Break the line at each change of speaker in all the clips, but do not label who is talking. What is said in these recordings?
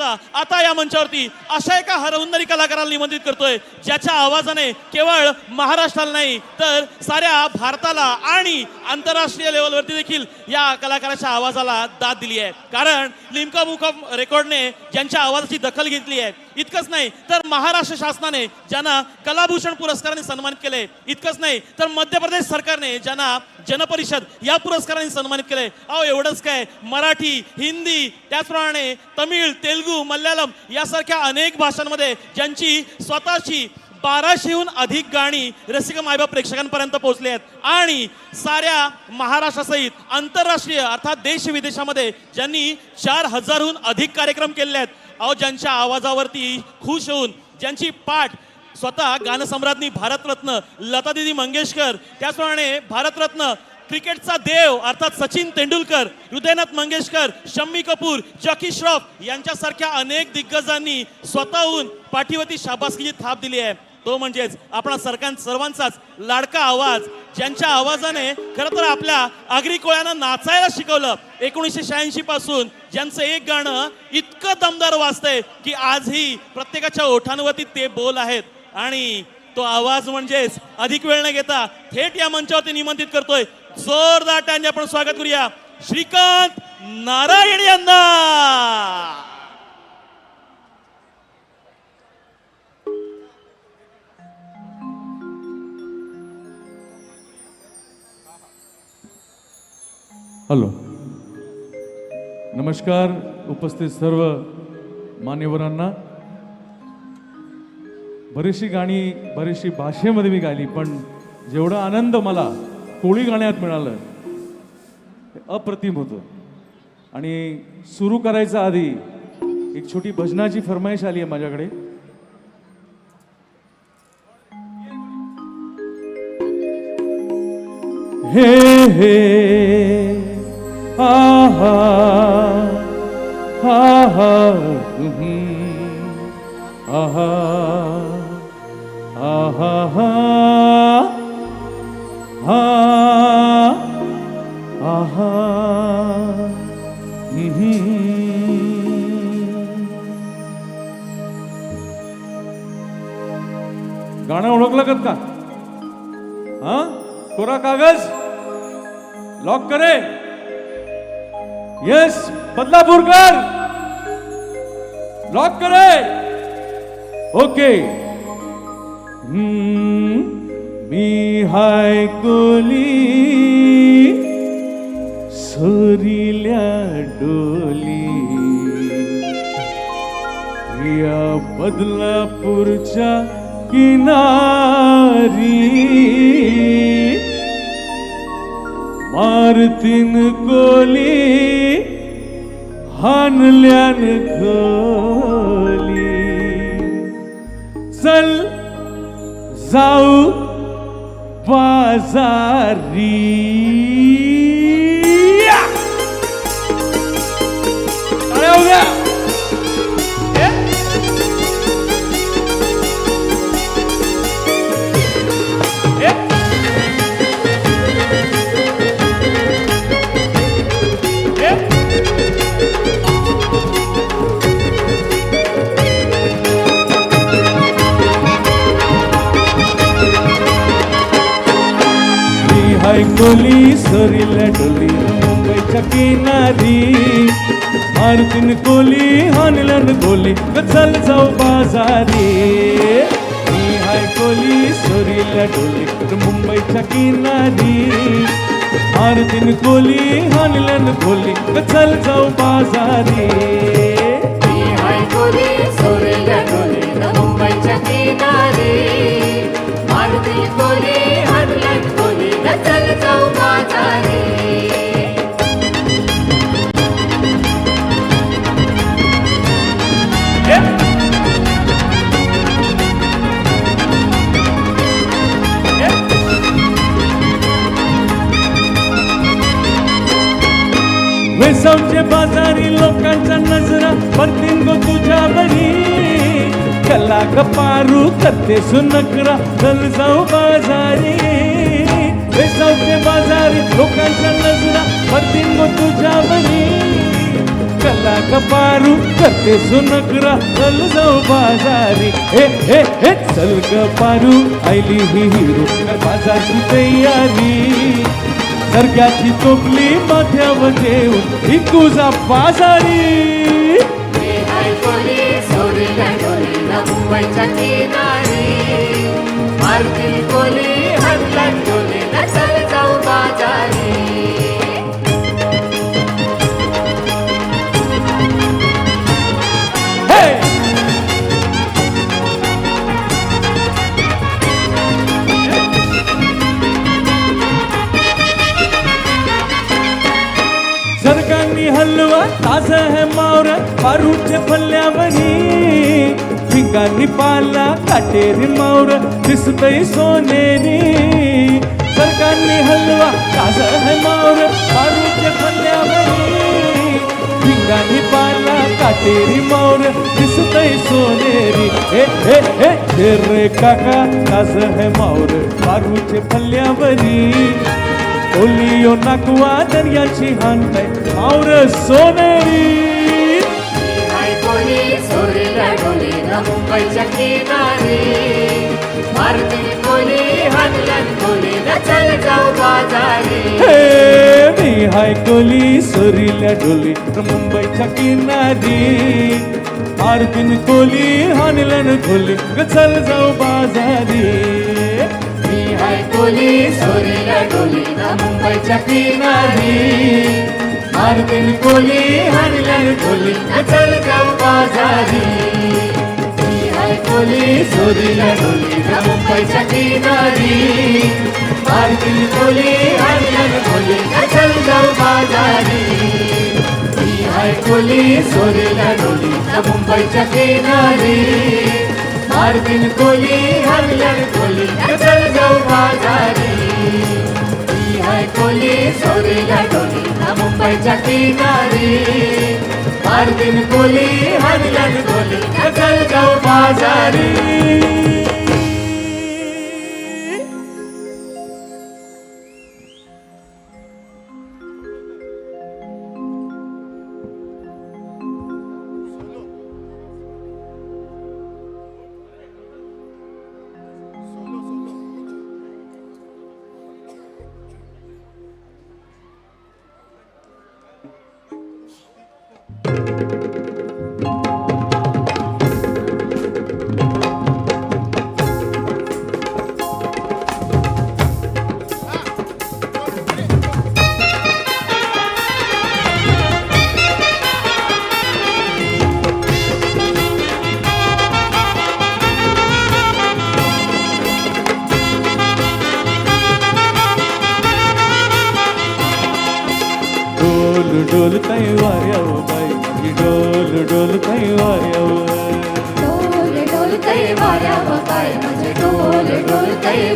करता आता या मंचावरती अशा एका हरहुन्नरी कलाकाराला निमंत्रित करतोय ज्याच्या आवाजाने केवळ महाराष्ट्राला नाही तर साऱ्या भारताला आणि आंतरराष्ट्रीय लेवलवरती देखील या कलाकाराच्या आवाजाला दाद दिली आहे. कारण लिमका बुक ऑफ रेकॉर्डने ज्यांच्या आवाजाची दखल घेतली आहे इतकंच नाही तर महाराष्ट्र शासनाने ज्यांना कलाभूषण पुरस्काराने सन्मानित केले इतकंच नाही तर मध्य प्रदेश सरकारने ज्यांना जनपरिषद या पुरस्काराने सन्मानित केले. अहो एवढंच काय? मराठी हिंदी त्याचप्रमाणे तमिळ तेलुगू मल्याळम यासारख्या अनेक भाषांमध्ये ज्यांची स्वतःची बाराशेहून अधिक गाणी रसिक मायबाप प्रेक्षकांपर्यंत पोहोचली आहेत. आणि साऱ्या महाराष्ट्रासहित आंतरराष्ट्रीय अर्थात देश विदेशामध्ये ज्यांनी चार हजारहून अधिक कार्यक्रम केलेले आहेत. अहो ज्यांच्या आवाजावरती खुश होऊन ज्यांची पाठ स्वतः गानसम्राज्ञी भारतरत्न लता दिदी मंगेशकर त्याचप्रमाणे भारतरत्न क्रिकेटचा देव अर्थात सचिन तेंडुलकर हृदयनाथ मंगेशकर शम्मी कपूर जकी श्रॉफ यांच्यासारख्या अनेक दिग्गजांनी स्वतःहून पाठीवरती शाबासकीची थाप दिली आहे. तो म्हणजेच आपला सरकार सर्वांचाच लाडका आवाज ज्यांच्या आवाजाने खरं तर आपल्या आगरी कोळ्यांना नाचायला शिकवलं. एकोणीसशे शहाऐंशी पासून ज्यांचं एक गाणं इतकं दमदार वाजतंय की आजही प्रत्येकाच्या ओठांवरती ते बोल आहेत. आणि तो आवाज म्हणजेच अधिक वेळ न घेता थेट या मंचावरती निमंत्रित करतोय. जोरदार टांजे आपण स्वागत करूया. श्रीकांत नारायण यांना
हॅलो. नमस्कार उपस्थित सर्व मान्यवरांना. बरीचशी गाणी बरीचशी भाषेमध्ये मी गायली पण जेवढा आनंद मला कोळी गाण्यात मिळालं. ते अप्रतिम होतं. आणि सुरू करायच्या आधी एक छोटी भजनाची फरमाईश आली आहे माझ्याकडे. हे हे आहा आहा आहा आहा गाणं का? हा? कोरा कागज? लॉक करे यस बदलापूरकर लॉक करे. ओके हम्म, मी हाय कोली. सोरिल्या डोली. या बदलापूरच्या किनारी। मारतीन कोली हानल्यान खोली चल जाऊ बाजारी। कोली सरीला मुंबईच्या किनारी. मारुतीन कोली हानलन कोली चल जाऊ बाजारी. मी हाय कोली सरीला डोली मुंबईच्या किनारी. मारुतीन कोली हानलन कोली चल जाऊ बाजारी.
मुंबईच्या किनारी. मारुती कोली
वेसावचे बाजारी. लोकांच्या नजरा पडतील गो तुझ्या बरी कला कपारू करते सुनकरा चल जाऊ बाजारी. वेसावचे बाजारी लोकांच्या नजरा पडतील गो तुझ्या बरी कला कपारू करते सुनकरा चल जाऊ बाजारी. हे हे हे चल कपारू. पारू आयली ही हिरो बाजारची तयारी. सरग्याची चोपली माथ्यावर देऊन ही तुझा बाजारी.
मुंबईच्या किनारी मारतील कोली. हल्ला
है मारूच्या पल्ल्यावरी पिंगांनी पाला काटेरी मावर दिसतय सोनेरी. सरकारनी हलवा काजळ है मावर मारूच्या पल्ल्यावरी पिंगांनी पाला काटेरी मावर दिसतय सोनेरी. हे हे हे रे काका काजळ है मावर मारूच्या पल्ल्यावरी ओलियो नाकुआ दर्याची हानताय मावर सोनेरी.
डोलीला मुंबईच्या किनारी. मारती कोली चल जाऊ बाजारी.
मी हाय कोली सोरील्या डोली मुंबईच्या किनारी. मारतीन कोली हानलन खोली ग चल जाऊ बाजारी.
मी हाय कोली सोरीला डोलीला मुंबईच्या किनारी. मारतीन कोली हरल्यान कोली चल जाऊ बाजारी. कोली सोरीला डोलीला मुंबईच्या किनारी मारतीन कोली हरल्यान कोली चल जाऊ बाजारी मी हाय कोली सोरीला डोलीला मुंबईच्या किनारी मारतीन कोली हरल्यान कोली चल जाऊ बाजारी ही हाय कोली सोरीला डोली मुंबईच्या किनारी मारतीन कोली हरल्यान कोली चल जाऊ बाजारी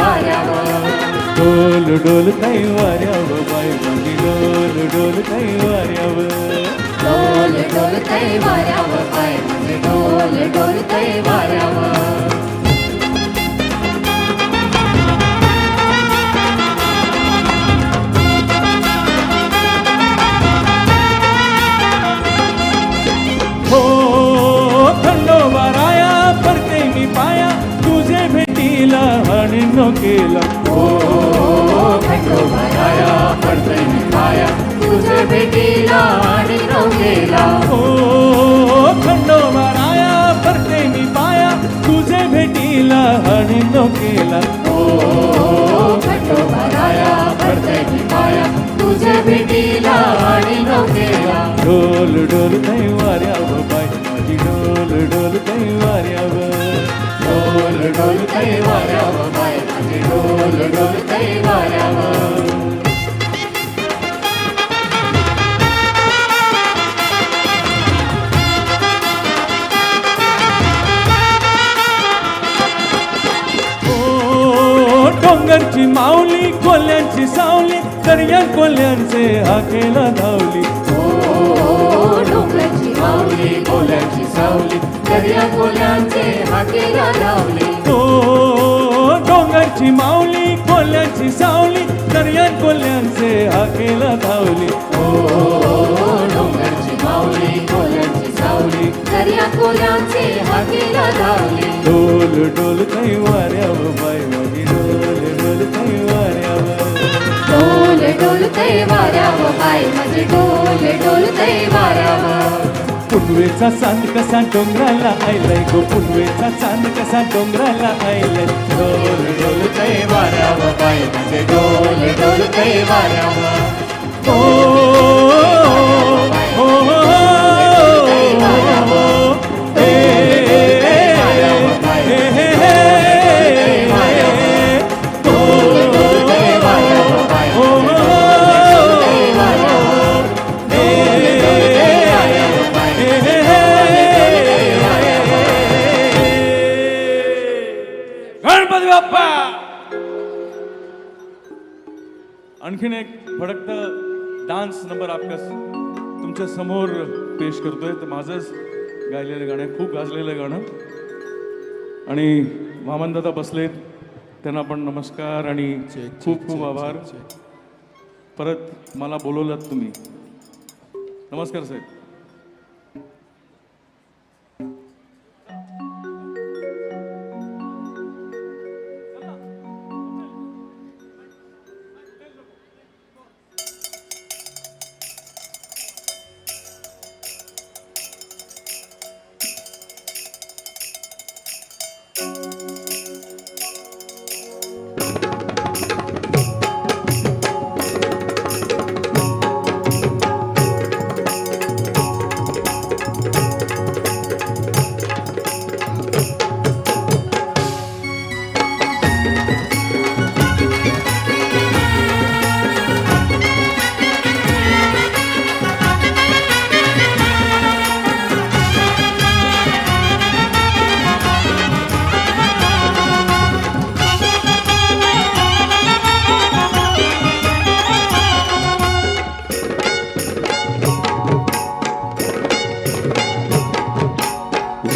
वाऱ्यावर डोल डोल
काही वाऱ्याव बाई म्हणजे डोल डोल काही वाऱ्याव
डोल डोल काही वाऱ्यावर बाई म्हणजे डोल डोल काही वाऱ्यावर
आणि नो केला
हो खंडोबाराया पडतय मी पाया तुझे भेटीला आणि नवलेला
हो थंड वाराया परते मी पाया तुझे भेटीला आणि नो केला
हो खंडोबाराया पडतय मी पाया तुझे भेटीला आणि नवलेला
डोल डोल काही वाऱ्याव बाई माझी डोल डोल काही वाऱ्याव
तै वाऱ्यावर. बाय माझे डोल डोल तै वाऱ्यावर.
ओ डोंगरची माऊली कोल्यांची सावली दर्या कोल्यांचे हाकेला धावली.
डोंगराची माऊली कोल्याची सावली दर्या कोल्यांचे हाकेला लावली
ओ डोंगरची माऊली कोल्यांची सावली दर्या कोल्यांचे हाकेला धावली.
हो डोंगरची माऊली दर्या खोऱ्याचे हाकेला
डोल डोल काही वाऱ्यावर बाय माझी डोल डोल काही वाऱ्यावर
डोल डोलते वाऱ्यावर बाय माझे डोल डोलते वाऱ्यावर
पुनवेचा चांद कसा डोंगराला आयलाय? गो पुनवेचा चांद कसा डोंगराला आयलाय? डोल डोल काही वाऱ्यावर बाय म्हणजे
डोल डोलते वाऱ्यावर
ओ, ओ, तुमच्यासमोर पेश करतोय. तर माझंच गायलेलं गाणं आहे. खूप गाजलेलं गाणं. आणि वामनदादा बसलेत. त्यांना पण नमस्कार आणि खूप खूप आभार. परत मला बोलवलात तुम्ही. नमस्कार साहेब.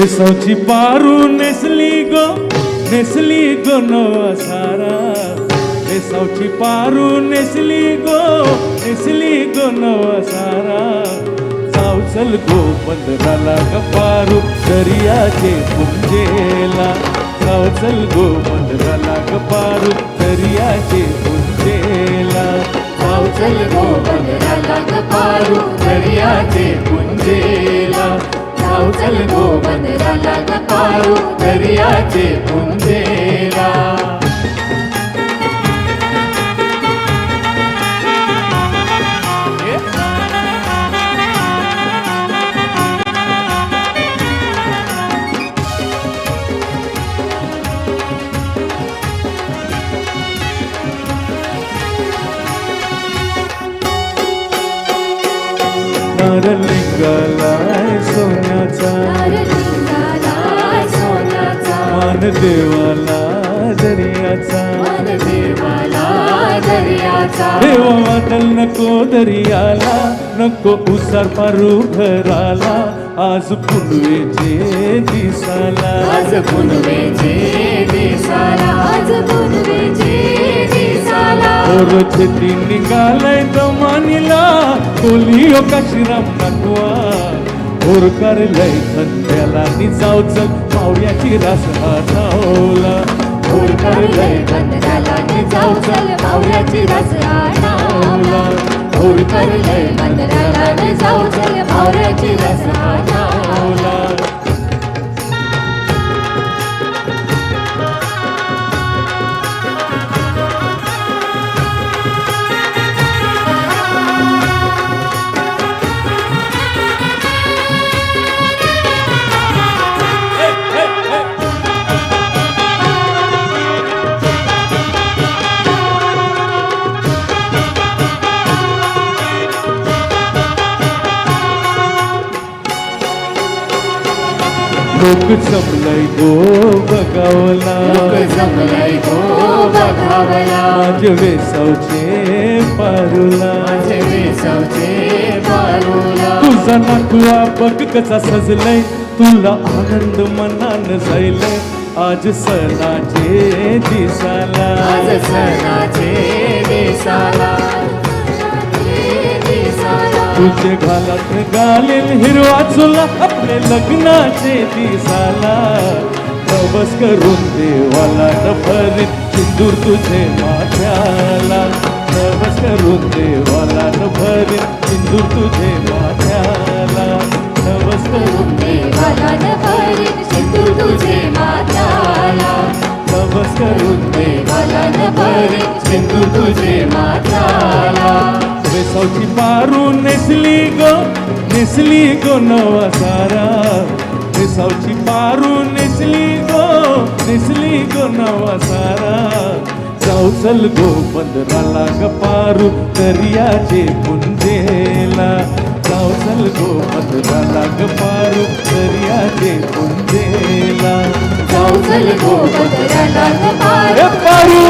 बेसावची पारू नेसली गो नेसली गो नवा सारा। बेसावची पारू नेसली गो नेसली गो नवा सारा। सावचल गो बंदराला गपारू दर्याचे पुंजेला सावचल गो बंदराला गपारू दर्याचे पुंजेला
सावचल गो बंदराला गपारू दर्याचे पुंजेला जाऊ चल गो बंदराला गपारू दर्याचे पुंजेला
नरलिंगालाय देवाला दर्याचा.
मन देवाला दर्याचा.
देवा वादल नको दर्याला नको उसार पारू घराला. आज पुनवेचे दिसाला.
आज पुनवेचे दिसाला. आज पुनवेचे दिसाला.
ओर छेती निघालाय दमानीला पोलिओ काशीराम नाकवा ओर करलय धंद्याला निजाव चल पावड्याची रास हातावला ओर करलय
बंदराला जाऊ चल मावळ्याची रस आणावला
ओर
करलय बंदराला जाऊ चल मावळ्याची रस आठवला.
लोक जमलय गो बगावला
लोक जमलय गो बघावला.
माझे वेसावचे पारुला.
माझे वेसवचे पारुला.
तुझा नातुआ बघ कसा सजलय. तुला आनंद मनान जायलय. आज सणाचे दिसाला
आज सणाचे दिसाला
तुझे घालत घालीन हिरवा चुला आपले लग्नाचे दिसाला. प्रवास करून देवाला न सिंदूर तुझे माथ्याला. प्रवास करून नेसली गो नवा सारा. वेसावची पारू नेसली गो नेसली गो नवा सारा. जाऊ चल गो पंधराला ग पारू दर्याचे पुंजेला जाऊ चल गो पंधराला ग पारू दर्याचे पुंजेला
जाऊ चल गो बदराला
ए पारू!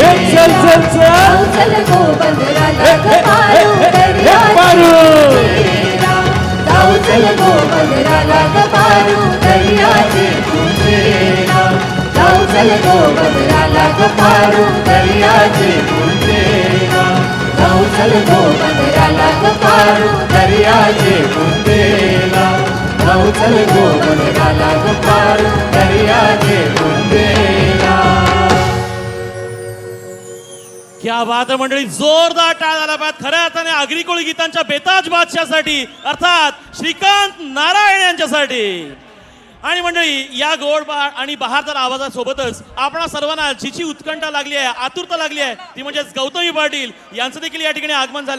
चल चल चल!
जाऊ चल गो बदराला पारू
ए
दर्याची
पारू
दर्याचे जाऊ चल गो बदराला न पारू दर्याची पुंजेला. जाऊ चल गो बदराला न पारू दर्याचे पुंजेला. जाऊ पारू दर्याची पुंजेला.
या वाद मंडळी जोरदार टाळ झाला पाहिजे खऱ्या अर्थाने आगरी गीतांच्या बेताज बादशासाठी अर्थात श्रीकांत नारायण यांच्यासाठी. आणि मंडळी या गोड बा आणि बहारदार आवाजासोबतच आपणा सर्वांना जिची उत्कंठा लागली आहे आतुरता लागली आहे ती म्हणजेच गौतमी पाटील यांचं देखील या ठिकाणी आगमन झालंय.